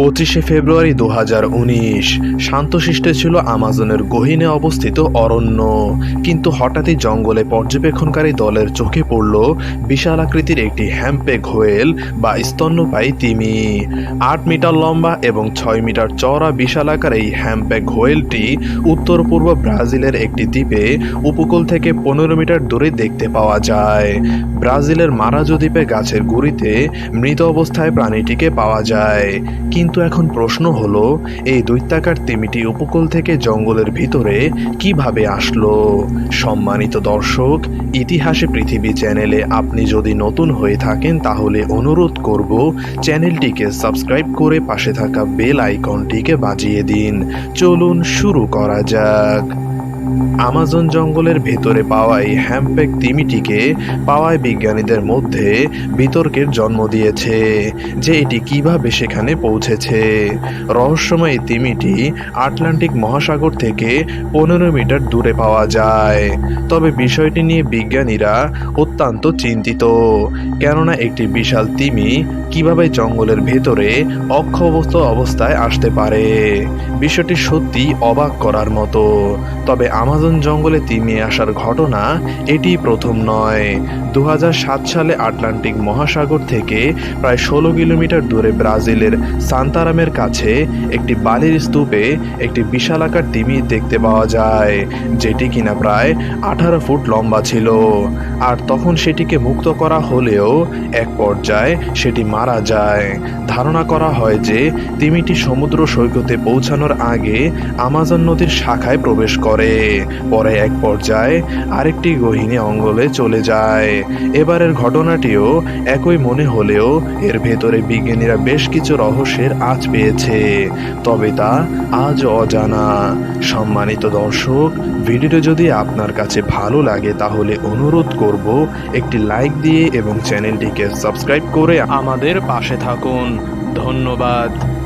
পঁচিশে ফেব্রুয়ারি দু হাজার উনিশ। শান্তশিষ্টে ছিল আমাজনের গহীনে অবস্থিত অরণ্য। কিন্তু হঠাৎই জঙ্গলে পর্যবেক্ষণকারী দলের চোখে পড়ল বিশাল আকৃতির একটি হ্যাম্পেক হোয়েল বা স্তন্যপায়ী তিমি। আট মিটার লম্বা এবং ছয় মিটার চওড়া বিশাল আকার এই হ্যাম্পেক হোয়েলটি উত্তর পূর্ব ব্রাজিলের একটি দ্বীপে উপকূল থেকে পনেরো মিটার দূরে দেখতে পাওয়া যায়। ব্রাজিলের মারাজো দ্বীপে গাছের গুড়িতে মৃত অবস্থায় প্রাণীটিকে পাওয়া যায়। কিন্তু এখন প্রশ্ন হলো, এই দৈত্যাকার তিমিটি উপকূল থেকে জঙ্গলের ভিতরে কীভাবে আসলো? সম্মানিত দর্শক, ইতিহাসে পৃথিবী চ্যানেলে আপনি যদি নতুন হয়ে থাকেন, তাহলে অনুরোধ করব চ্যানেলটিকে সাবস্ক্রাইব করে পাশে থাকা বেল আইকনটিকে বাজিয়ে দিন। চলুন শুরু করা যাক। আমাজন জঙ্গলের ভেতরে পাওয়া এই হ্যাম্পেক তিমিটিকে পাওয়ায় বিজ্ঞানীদের মধ্যে বিতর্কের জন্ম দিয়েছে, যে এটি কীভাবে সেখানে পৌঁছেছে। রহস্যময় এই তিমিটি আটলান্টিক মহাসাগর থেকে পনেরো মিটার দূরে পাওয়া যায়। তবে বিষয়টি নিয়ে বিজ্ঞানীরা অত্যন্ত চিন্তিত, কেননা একটি বিশাল তিমি কীভাবে জঙ্গলের ভেতরে অক্ষবস্ত অবস্থায় আসতে পারে? বিষয়টি সত্যি অবাক করার মতো। তবে আমাজন জঙ্গলে তিমি আসার ঘটনা এটি প্রথম নয়। দু সালে আটলান্টিক মহাসাগর থেকে প্রায় ষোলো কিলোমিটার দূরে ব্রাজিলের সান্তারামের কাছে একটি বালির স্তূপে একটি বিশালাকার তিমি দেখতে পাওয়া যায়, যেটি কিনা প্রায় আঠারো ফুট লম্বা ছিল। আর তখন সেটিকে মুক্ত করা হলেও এক পর্যায়ে সেটি মারা যায়। ধারণা করা হয় যে তিমিটি সমুদ্র সৈকতে পৌঁছানোর আগে আমাজন নদীর শাখায় প্রবেশ করে। পরে এক পর্যায়ে আরেকটি গহীনে অঙ্গলে চলে যায়। এবারের ঘটনাটিও একই মনে হলেও এর ভেতরে বিজ্ঞানীরা বেশ কিছু রহস্যের আজ পেয়েছে। তবে তা আজ অজানা। সম্মানিত দর্শক, ভিডিওটি যদি আপনার কাছে ভালো লাগে তাহলে অনুরোধ করব একটি লাইক দিয়ে এবং চ্যানেলটিকে সাবস্ক্রাইব করে আমাদের পাশে থাকুন। ধন্যবাদ।